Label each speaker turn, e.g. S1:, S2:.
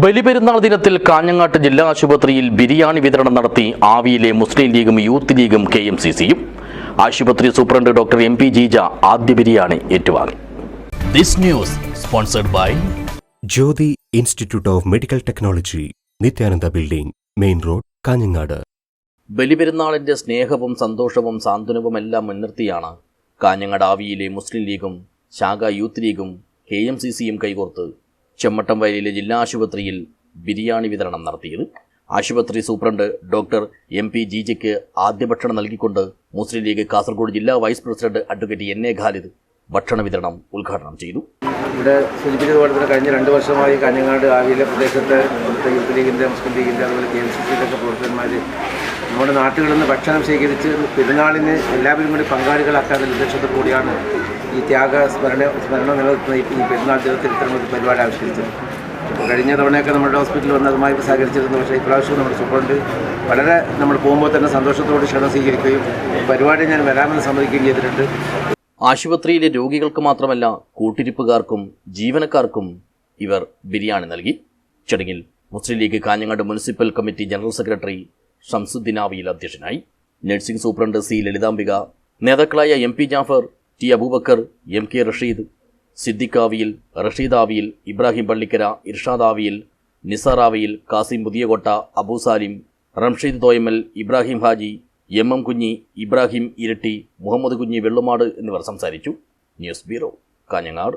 S1: ബലിപെരുന്നാൾ ദിനത്തിൽ കാഞ്ഞങ്ങാട്ട് ജില്ലാ ആശുപത്രിയിൽ ബിരിയാണി വിതരണം നടത്തി ആവിയിലെ മുസ്ലിം ലീഗും യൂത്ത് ലീഗും കെ എം സി സിയും. ആശുപത്രി superintendent doctor M P Jeeja ആദ്യ ബിരിയാണി ഏറ്റുവാങ്ങി. This news sponsored by
S2: Jyothi institute of medical technology Nithyananda building main road Kanhangad.
S1: ബലിപെരുന്നാളിന്റെ സ്നേഹവും സന്തോഷവും സാന്ത്വനവും എല്ലാം മുൻനിർത്തിയാണ് കാഞ്ഞങ്ങാട് ആവിയിലെ മുസ്ലിം ലീഗും ശാഖ യൂത്ത് ലീഗും കെ എം സി സിയും കൈകോർത്ത് ചെമ്മട്ടം വയലിലെ ജില്ലാ ആശുപത്രിയിൽ ബിരിയാണി വിതരണം നടത്തിയത്. ആശുപത്രി സൂപ്രണ്ട് ഡോക്ടർ എം പി ജിജിക്ക് ആദ്യ ഭക്ഷണം നൽകിക്കൊണ്ട് മുസ്ലിം ലീഗ് കാസർഗോഡ് ജില്ലാ vice president advocate N A Khalid ഭക്ഷണ വിതരണം ഉദ്ഘാടനം ചെയ്തു.
S3: ഇവിടെ സൂചിപ്പിച്ചതുപോലെ തന്നെ കഴിഞ്ഞ രണ്ട് വർഷമായി കാഞ്ഞങ്ങാട് ആവിയിലെ പ്രദേശത്തെ ഇവിടുത്തെ യൂത്ത് ലീഗിന്റെ മുസ്ലിം ലീഗിന്റെ അതുപോലെ കെ എം സി സിയിലൊക്കെ പ്രവർത്തകന്മാർ നമ്മുടെ നാട്ടുകളിൽ നിന്ന് ഭക്ഷണം ശേഖരിച്ച് പെരുന്നാളിന് എല്ലാവരും കൂടി പങ്കാളികളാക്കാനുള്ള ഉദ്ദേശത്തോടു കൂടിയാണ് ഈ ത്യാഗ സ്മരണ സ്മരണ നിലനിർത്തുന്ന ഈ പെരുന്നാൾ ഇത്തരം ഇത്തരമൊരു പരിപാടി ആവിഷ്കരിച്ചത്. കഴിഞ്ഞ തവണയൊക്കെ നമ്മുടെ ഹോസ്പിറ്റലിൽ വന്ന് അതുമായി സഹകരിച്ചിരുന്നു പക്ഷേ ഇപ്രാവശ്യം നമ്മുടെ സൂപ്രണ്ട് വളരെ നമ്മൾ പോകുമ്പോൾ തന്നെ സന്തോഷത്തോട് ക്ഷണം സ്വീകരിക്കുകയും പരിപാടി ഞാൻ വരാമെന്ന് സമ്മതിക്കുകയും ചെയ്തിട്ടുണ്ട്.
S1: ആശുപത്രിയിലെ രോഗികൾക്ക് മാത്രമല്ല കൂട്ടിരിപ്പുകാർക്കും ജീവനക്കാർക്കും ഇവർ ബിരിയാണി നൽകി. ചടങ്ങിൽ Muslim League Kanhangad municipal committee general secretary Shamsuddin Aviyil അധ്യക്ഷനായി. നഴ്സിംഗ് സൂപ്രണ്ട് സി ലളിതാംബിക നേതാക്കളായ M P Jafar T Abubakar M K Rasheed Siddique Aviyil Rasheed Aviyil Ibrahim Pallikkara Irshad Aviyil Nisar Aviyil Kasim Puthiyakotta Abu Salim Ramsheed Thoyamal Ibrahim Haji M M Kunhi Ibrahim Iritty Muhammad Kunhi Vellumad എന്നിവർ സംസാരിച്ചു. News bureau Kanhangad.